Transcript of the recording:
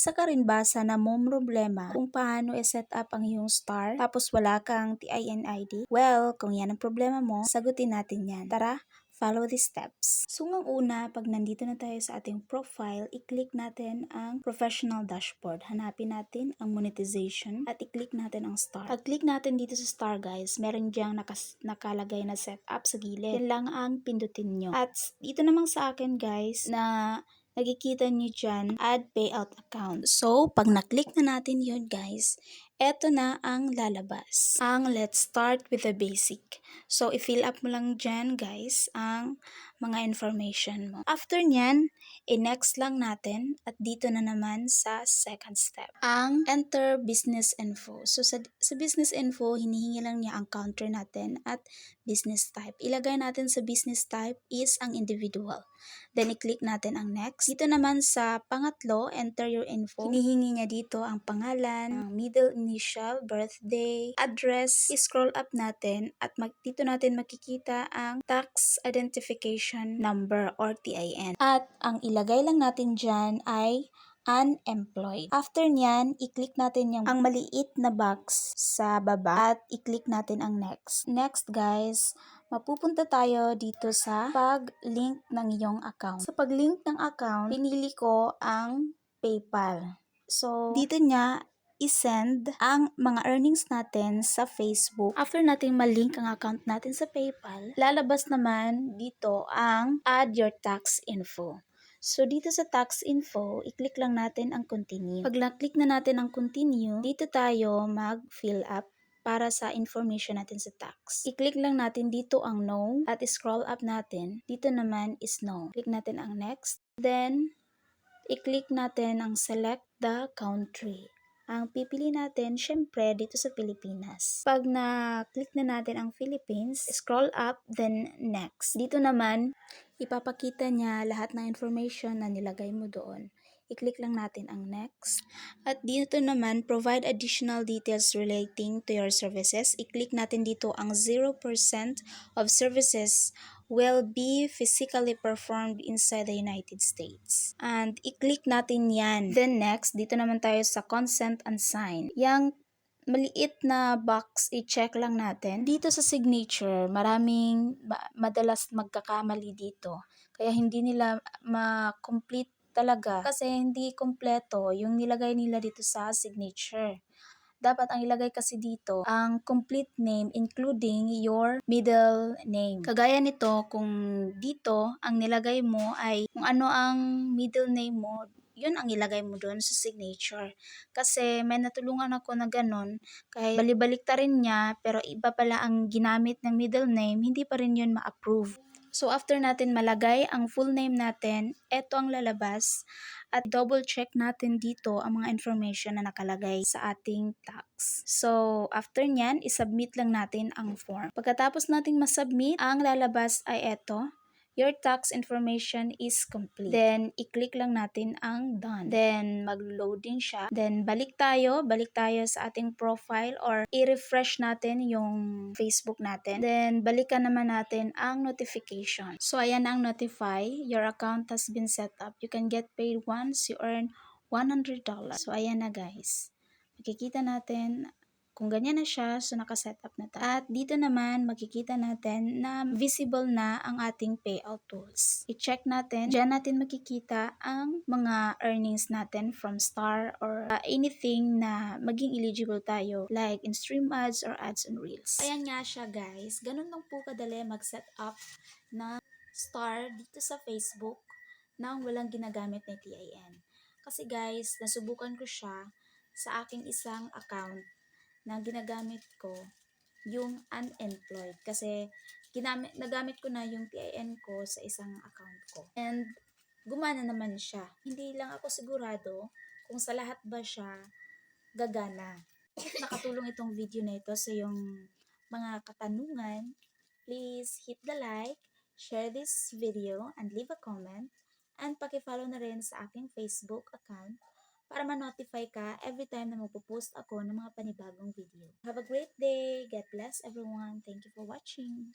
Isa ka rin ba sa namong problema kung paano i-set up ang iyong star tapos wala kang TIN ID? Well, kung yan ang problema mo, sagutin natin yan. Tara, follow the steps. So, ngang una, pag nandito na tayo sa ating profile, i-click natin ang professional dashboard. Hanapin natin ang monetization at i-click natin ang star. Pag-click natin dito sa star, guys, meron diyang nakas- nakalagay na setup sa gilid. Yan lang ang pindutin nyo. At dito namang sa akin, guys, na nakikita nyo dyan, add payout account. So, pag na-click na natin yun, guys, eto na ang lalabas. Ang let's start with the basic. So, i-fill up mo lang dyan, guys, ang mga information mo. After nyan, i-next lang natin at dito na naman sa second step. Ang enter business info. So, sa, sa business info, hinihingi lang niya ang counter natin at business type. Ilagay natin sa business type is ang individual. Then, i-click natin ang next. Dito naman sa pangatlo, enter your info. Hinihingi niya dito ang pangalan, ang middle initial, birthday, address. I-scroll up natin at mag, dito natin makikita ang tax identification number or TIN. At ang ilagay lang natin dyan ay unemployed. After nyan, i-click natin yung ang maliit na box sa baba at i-click natin ang next. Next guys, mapupunta tayo dito sa pag-link ng iyong account. Sa pag-link ng account, pinili ko ang PayPal. So, dito niya i-send ang mga earnings natin sa Facebook. After nating malink ang account natin sa PayPal, lalabas naman dito ang add your tax info. So, dito sa tax info, i-click lang natin ang continue. Pag na-click na natin ang continue, dito tayo mag-fill up para sa information natin sa tax. I-click lang natin dito ang no at scroll up natin. Dito naman is no. Click natin ang next. Then, i-click natin ang select the country. Ang pipili natin, syempre, dito sa Pilipinas. Pag na-click na natin ang Philippines, scroll up, then next. Dito naman, ipapakita niya lahat ng information na nilagay mo doon. I-click lang natin ang next. At dito naman, provide additional details relating to your services. I-click natin dito ang 0% of services will be physically performed inside the United States. And i-click natin yan. Then next, dito naman tayo sa consent and sign. Yang maliit na box, i-check lang natin. Dito sa signature, maraming madalas magkakamali dito. Kaya hindi nila ma-complete talaga kasi hindi kompleto yung nilagay nila dito sa signature. Dapat ang ilagay kasi dito ang complete name including your middle name. Kagaya nito kung dito ang nilagay mo ay kung ano ang middle name mo, yun ang ilagay mo doon sa signature. Kasi may natulungan ako na ganun, kahit balibalik ta rin niya, pero iba pala ang ginamit ng middle name, hindi pa rin yun ma-approve. So after natin malagay ang full name natin, eto ang lalabas at double check natin dito ang mga information na nakalagay sa ating tax. So after nyan, isubmit lang natin ang form. Pagkatapos nating masubmit, ang lalabas ay eto your tax information is complete. Then, i-click lang natin ang done. Then, mag-loading siya. Then, balik tayo. Balik tayo sa ating profile or i-refresh natin yung Facebook natin. Then, balikan naman natin ang notification. So, ayan ang notify. Your account has been set up. You can get paid once you earn $100. So, ayan na guys. Makikita natin kung ganyan na siya, so nakasetup na tayo. At dito naman, makikita natin na visible na ang ating payout tools. I-check natin, dyan natin makikita ang mga earnings natin from star or uh, anything na maging eligible tayo like in stream ads or ads on reels. Ayan nga siya guys, ganun lang po kadali mag-set up na star dito sa Facebook nang walang ginagamit na TIN. Kasi guys, nasubukan ko siya sa aking isang account na ginagamit ko yung unemployed kasi ginamit, nagamit ko na yung TIN ko sa isang account ko. And gumana naman siya. Hindi lang ako sigurado kung sa lahat ba siya gagana. Nakatulong itong video na ito sa yung mga katanungan. Please hit the like, share this video, and leave a comment. And pakifollow na rin sa aking Facebook account para ma-notify ka every time na magpo-post ako ng mga panibagong video. Have a great day! God bless everyone! Thank you for watching!